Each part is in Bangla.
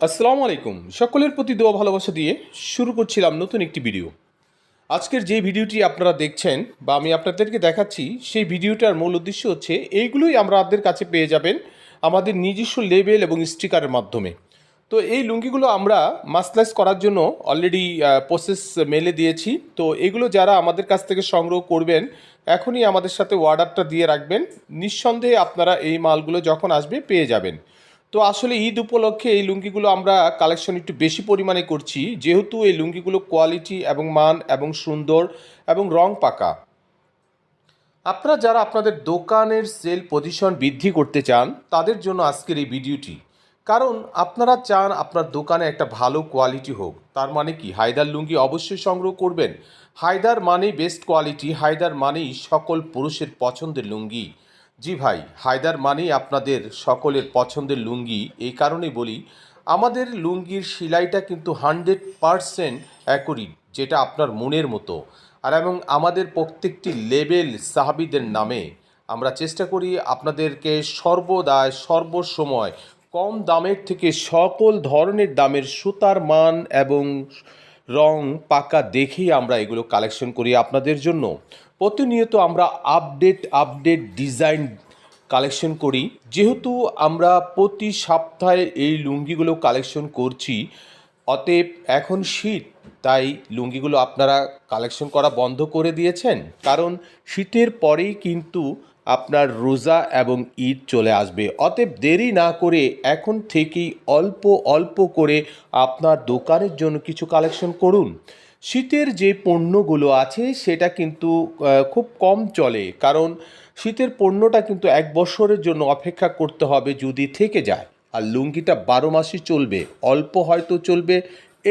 আসসালামু আলাইকুম। সকলের প্রতি দোয়া ভালোবাসা দিয়ে শুরু করছিলাম নতুন একটি ভিডিও। আজকের যে ভিডিওটি আপনারা দেখছেন বা আমি আপনাদেরকে দেখাচ্ছি, সেই ভিডিওটার মূল উদ্দেশ্য হচ্ছে, এইগুলোই আমরা আপনাদের কাছে পেয়ে যাবেন আমাদের নিজস্ব লেবেল এবং স্টিকারের মাধ্যমে। তো এই লুঙ্গিগুলো আমরা মাসলাইজ করার জন্য অলরেডি প্রসেস মেলে দিয়েছি। তো এগুলো যারা আমাদের কাছ থেকে সংগ্রহ করবেন, এখনই আমাদের সাথে অর্ডারটা দিয়ে রাখবেন। নিঃসন্দেহে আপনারা এই মালগুলো যখন আসবে পেয়ে যাবেন। তো আসলে ঈদ উপলক্ষে এই লুঙ্গিগুলো আমরা কালেকশন একটু বেশি পরিমাণে করছি। যেহেতু এই লুঙ্গিগুলো কোয়ালিটি এবং মান এবং সুন্দর এবং রং পাকা। আপনারা যারা আপনাদের দোকানের সেল পজিশন বৃদ্ধি করতে চান, তাদের জন্য আজকের এই ভিডিওটি। কারণ আপনারা চান আপনার দোকানে একটা ভালো কোয়ালিটি হোক। তার মানে কি? হায়দার লুঙ্গি অবশ্যই সংগ্রহ করবেন। হায়দার মানেই বেস্ট কোয়ালিটি হায়দার মানেই সকল পুরুষের পছন্দের লুঙ্গি। জি ভাই, হায়দার মানেই আপনাদের সকলের পছন্দের লুঙ্গি। এই কারণেই বলি, আমাদের লুঙ্গির সেলাইটা কিন্তু হান্ড্রেড পারসেন্ট অ্যাকুরিট, যেটা আপনার মনের মতো। আর এবং আমাদের প্রত্যেকটি লেবেল সাহাবিদের নামে আমরা চেষ্টা করি আপনাদেরকে সর্বদায়, সর্বসময় কম দামের থেকে সকল ধরনের দামের সুতার মান এবং রং পাকা দেখেই আমরা এগুলো কালেকশন করি আপনাদের জন্য। প্রতিনিয়ত আমরা আপডেট আপডেট ডিজাইন কালেকশন করি। যেহেতু আমরা প্রতি সপ্তাহে এই লুঙ্গিগুলো কালেকশন করছি, অতএব এখন শীত, তাই লুঙ্গিগুলো আপনারা কালেকশন করা বন্ধ করে দিয়েছেন। কারণ শীতের পরেই কিন্তু আপনার রোজা এবং ঈদ চলে আসবে। অতএব দেরি না করে এখন থেকেই অল্প অল্প করে আপনার দোকানের জন্য কিছু কালেকশন করুন। শীতের যে পণ্যগুলো আছে, সেটা কিন্তু খুব কম চলে। কারণ শীতের পণ্যটা কিন্তু এক বছরের জন্য অপেক্ষা করতে হবে যদি থেকে যায়। আর লুঙ্গিটা বারো মাসই চলবে, অল্প হয়তো চলবে।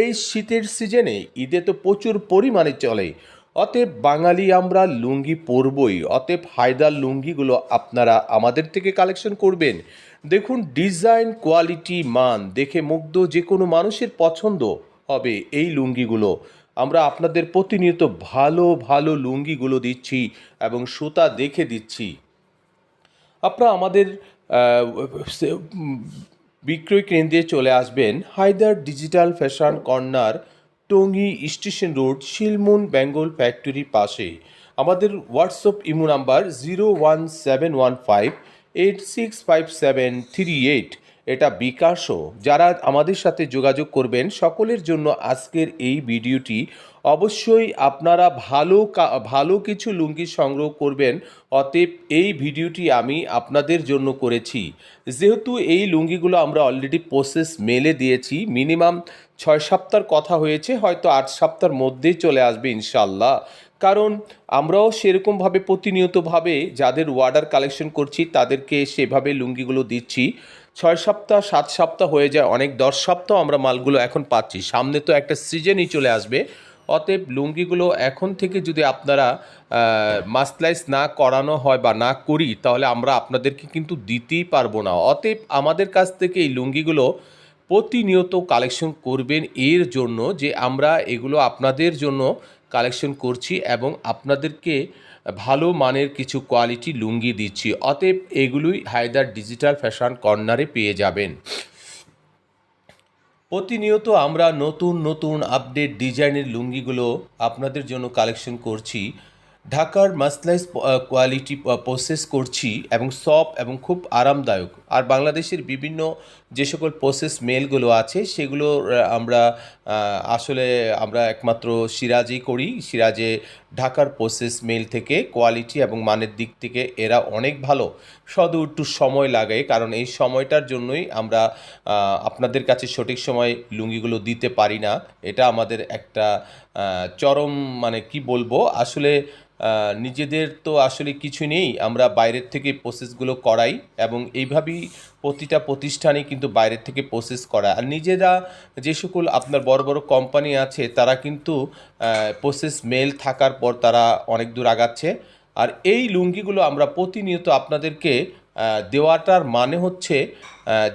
এই শীতের সিজনে ঈদে তো প্রচুর পরিমাণে চলে। অতএব বাঙালি আমরা লুঙ্গি পরবই। অতএব হায়দার লুঙ্গিগুলো আপনারা আমাদের থেকে কালেকশন করবেন। দেখুন, ডিজাইন কোয়ালিটি মান দেখে মুগ্ধ যে কোনো মানুষের পছন্দ হবে এই লুঙ্গিগুলো। আমরা আপনাদের প্রতিনিয়ত ভালো ভালো লুঙ্গিগুলো দিচ্ছি এবং সুতা দেখে দিচ্ছি। আপনারা আমাদের বিক্রয় কেন্দ্রে চলে আসবেন Haider digital fashion corner, Tongi station road Shilmun Bengal ফ্যাক্টরির পাশে। আমাদের WhatsApp imo number zero one seven one five eight six five seven three eight. এটা বিকাশও। যারা আমাদের সাথে যোগাযোগ করবেন, সকলের জন্য আজকের এই ভিডিওটি অবশ্যই আপনারা ভালো ভালো কিছু লুঙ্গি সংগ্রহ করবেন, অতএব এই ভিডিওটি আমি আপনাদের জন্য করেছি। যেহেতু এই লুঙ্গিগুলো আমরা অলরেডি প্রসেস মেলে দিয়েছি মিনিমাম ছয় সপ্তাহের কথা হয়েছে, হয়তো আট সপ্তাহের মধ্যেই চলে আসবে ইনশাল্লাহ কারণ আমরাও সেরকমভাবে প্রতিনিয়তভাবে যাদের ওয়ার্ডার কালেকশন করছি, তাদেরকে সেভাবে লুঙ্গিগুলো দিচ্ছি। ছয় সপ্তাহ, সাত সপ্তাহ হয়ে যায়, অনেক দশ সপ্তাহ আমরা মালগুলো এখন পাচ্ছি। সামনে তো একটা সিজনই চলে আসবে। অতএব লুঙ্গিগুলো এখন থেকে যদি আপনারা মাসলাইজ না করানো হয় বা না করি, তাহলে আমরা আপনাদেরকে কিন্তু দিতেই পারব না। অতএব আমাদের কাছ থেকে এই লুঙ্গিগুলো প্রতিনিয়ত কালেকশন করবেন এর জন্য যে আমরা এগুলো আপনাদের জন্য কালেকশন করছি এবং আপনাদেরকে ভালো মানের কিছু কোয়ালিটি লুঙ্গি দিচ্ছি। অতএব এগুলোই হায়দার ডিজিটাল ফ্যাশন কর্নারে পেয়ে যাবেন। প্রতিনিয়ত আমরা নতুন নতুন আপডেট ডিজাইনের লুঙ্গিগুলো আপনাদের জন্য কালেকশন করছি। ঢাকার মাসলাইজ কোয়ালিটি প্রসেস করছি এবং সফট এবং খুব আরামদায়ক। আর বাংলাদেশের বিভিন্ন যে সকল প্রসেস মেলগুলো আছে, সেগুলো আমরা আসলে আমরা একমাত্র সিরাজেই করি। সিরাজে ঢাকার প্রসেস মেল থেকে কোয়ালিটি এবং মানের দিক থেকে এরা অনেক ভালো। শুধু একটু সময় লাগে, কারণ এই সময়টার জন্যই আমরা আপনাদের কাছে সঠিক সময় লুঙ্গিগুলো দিতে পারি না। এটা আমাদের একটা চরম মানে কি বলব? আসলে নিজেদের তো আসলে কিছু নেই, আমরা বাইরের থেকে প্রসেসগুলো করাই এবং এইভাবেই প্রতিটা প্রতিষ্ঠানে কিন্তু বাইরের থেকে প্রসেস করা আর নিজেরা যে সকল আপনার বড় বড় কোম্পানি আছে, তারা কিন্তু প্রসেস মেল থাকার পর তারা অনেক দূর আগাচ্ছে। আর এই লুঙ্গিগুলো আমরা প্রতিনিয়ত আপনাদেরকে দেওয়াটার মানে হচ্ছে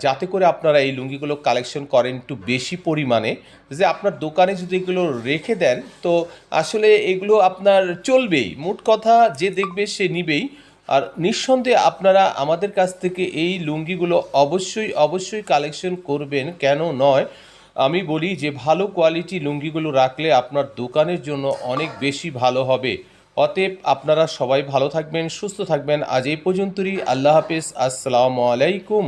যাতে করে আপনারা এই লুঙ্গিগুলো কালেকশন করেন একটু বেশি পরিমাণে। যে আপনার দোকানে যদি এগুলো রেখে দেন, তো আসলে এগুলো আপনার চলবেই। মোট কথা যে দেখবে সে নিবেই। আর নিঃসন্দেহে আপনারা আমাদের কাছ থেকে এই লুঙ্গিগুলো অবশ্যই অবশ্যই কালেকশন করবেন। কেন নয়, আমি বলি যে ভালো কোয়ালিটি লুঙ্গিগুলো রাখলে আপনার দোকানের জন্য অনেক বেশি ভালো হবে। অতএব আপনারা সবাই ভালো থাকবেন সুস্থ থাকবেন। আজ এই পর্যন্তই। আল্লাহ হাফিজ। আসসালামু আলাইকুম।